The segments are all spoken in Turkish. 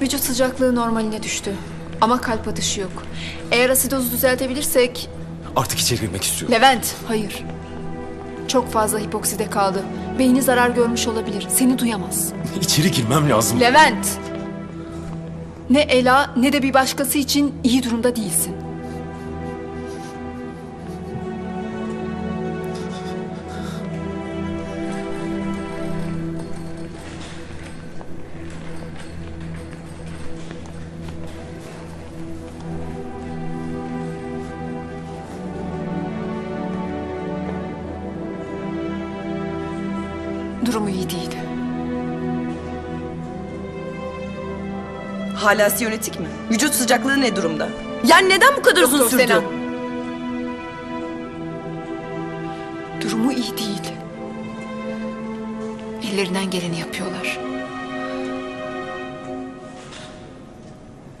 Vücut sıcaklığı normaline düştü. Ama kalp atışı yok. Eğer asidozu düzeltebilirsek... Artık içeri girmek istiyorum. Levent, hayır. Çok fazla hipokside kaldı. Beyni zarar görmüş olabilir. Seni duyamaz. İçeri girmem lazım. Levent! Ne Ela ne de bir başkası için iyi durumda değilsin. Durumu iyi değil. Hala siyonetik mi? Vücut sıcaklığı ne durumda? Yani neden bu kadar uzun Doktor sürdü? Senan. Durumu iyi değil. Ellerinden geleni yapıyorlar.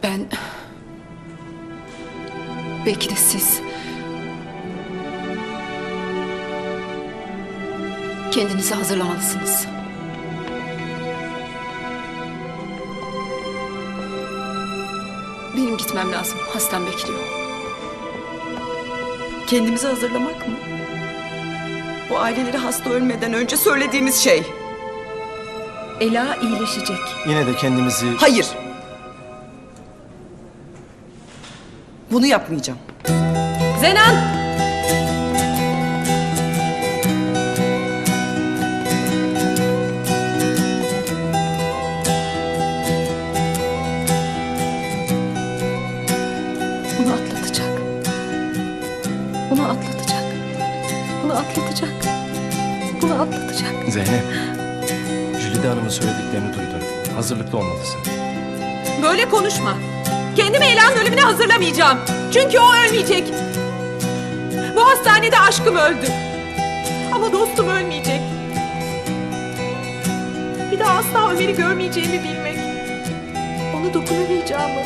Ben... Belki de siz... Kendinizi hazırlamalısınız. Benim gitmem lazım. Hastam bekliyor. Kendimizi hazırlamak mı? Bu aileleri hasta ölmeden önce söylediğimiz şey. Ela iyileşecek. Yine de kendimizi... Hayır. Bunu yapmayacağım. Zenan! Atlatacak. Bunu atlatacak. Zeynep. Jülide Hanım'ın söylediklerini duydun. Hazırlıklı olmalısın. Böyle konuşma. Kendimi Ela'nın ölümüne hazırlamayacağım. Çünkü o ölmeyecek. Bu hastanede aşkım öldü. Ama dostum ölmeyecek. Bir daha asla Ömer'i görmeyeceğimi bilmek. Onu dokunamayacağımı.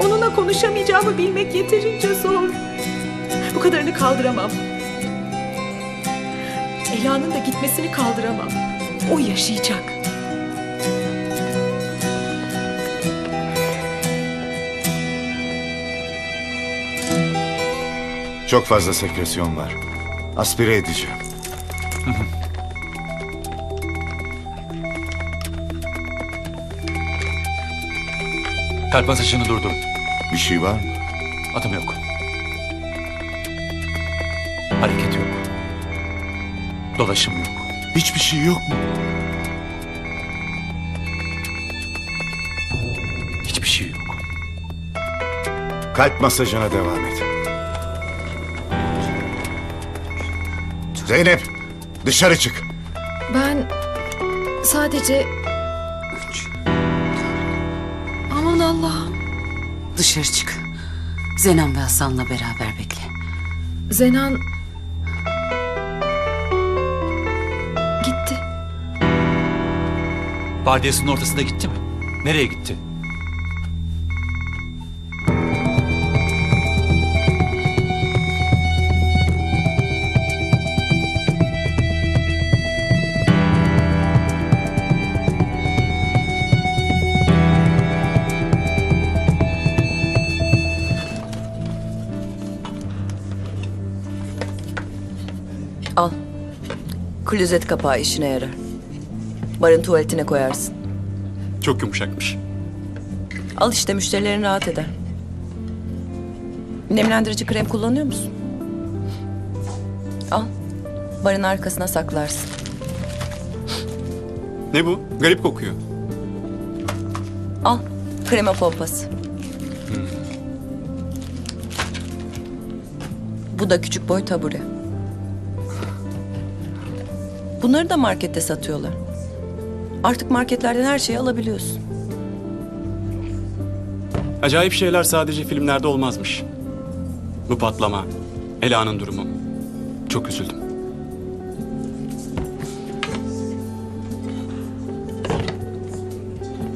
Onunla konuşamayacağımı bilmek yeterince zor. Bu kadarını kaldıramam. Ela'nın da gitmesini kaldıramam. O yaşayacak. Çok fazla sekresyon var. Aspire edeceğim. Kalp atışını durdurun. Bir şey var mı? Adım yok. Hareket yok. Dolaşım yok. Hiçbir şey yok mu? Hiçbir şey yok. Kalp masajına devam et. Zeynep, dışarı çık. Ben sadece... Aman Allah'ım. Dışarı çık. Zenan ve Hasan'la beraber bekle. Zenan... Vardiyasının ortasında gitti mi? Nereye gitti? Al. Klozet kapağı işine yarar. Barın tuvaletine koyarsın. Çok yumuşakmış. Al işte müşterilerin rahat eder. Nemlendirici krem kullanıyor musun? Al. Barın arkasına saklarsın. Ne bu? Garip kokuyor. Al. Krema pompası. Bu da küçük boy tabure. Bunları da markette satıyorlar. Artık marketlerden her şeyi alabiliyorsun. Acayip şeyler sadece filmlerde olmazmış. Bu patlama, Ela'nın durumu. Çok üzüldüm.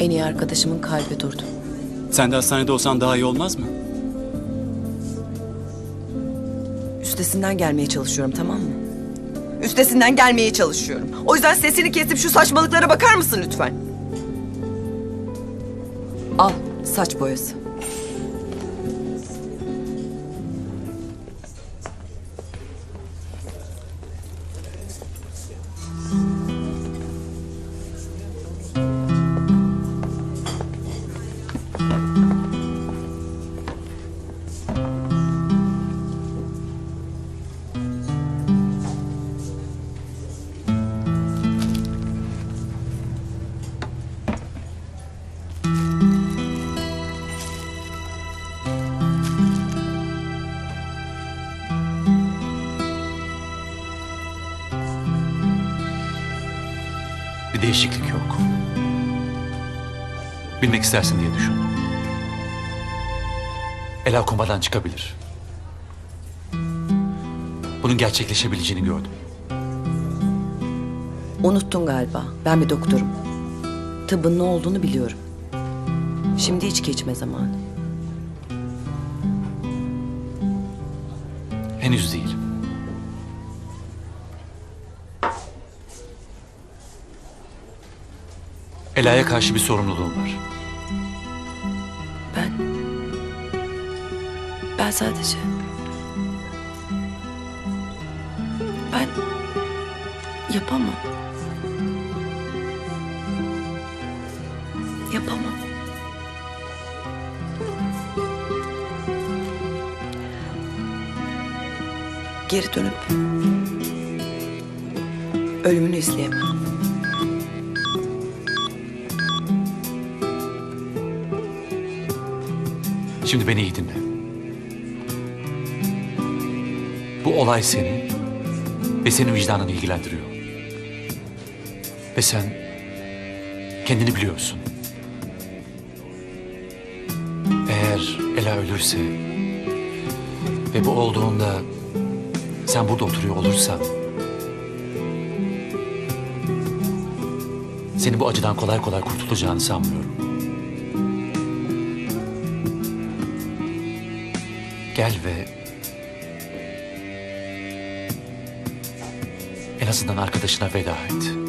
En iyi arkadaşımın kalbi durdu. Sen de hastanede olsan daha iyi olmaz mı? Üstesinden gelmeye çalışıyorum tamam mı? Üstesinden gelmeye çalışıyorum. O yüzden sesini kesip şu saçmalıklara bakar mısın lütfen? Al saç boyası. Bir değişiklik yok. Bilmek istersin diye düşündüm. Ela komadan çıkabilir. Bunun gerçekleşebileceğini gördüm. Unuttun galiba. Ben bir doktorum. Tıbbın ne olduğunu biliyorum. Şimdi içki içme zamanı. Henüz değil. Ela'ya karşı bir sorumluluğum var. Ben... Ben sadece... Ben... Yapamam. Yapamam. Geri dönüp... Ölümünü izleyemem. Şimdi beni iyi dinle. Bu olay seni ve senin vicdanını ilgilendiriyor. Ve sen kendini biliyorsun. Eğer Ela ölürse ve bu olduğunda sen burada oturuyor olursan seni bu acıdan kolay kolay kurtulacağını sanmıyorum. Gel ve en azından arkadaşına veda et.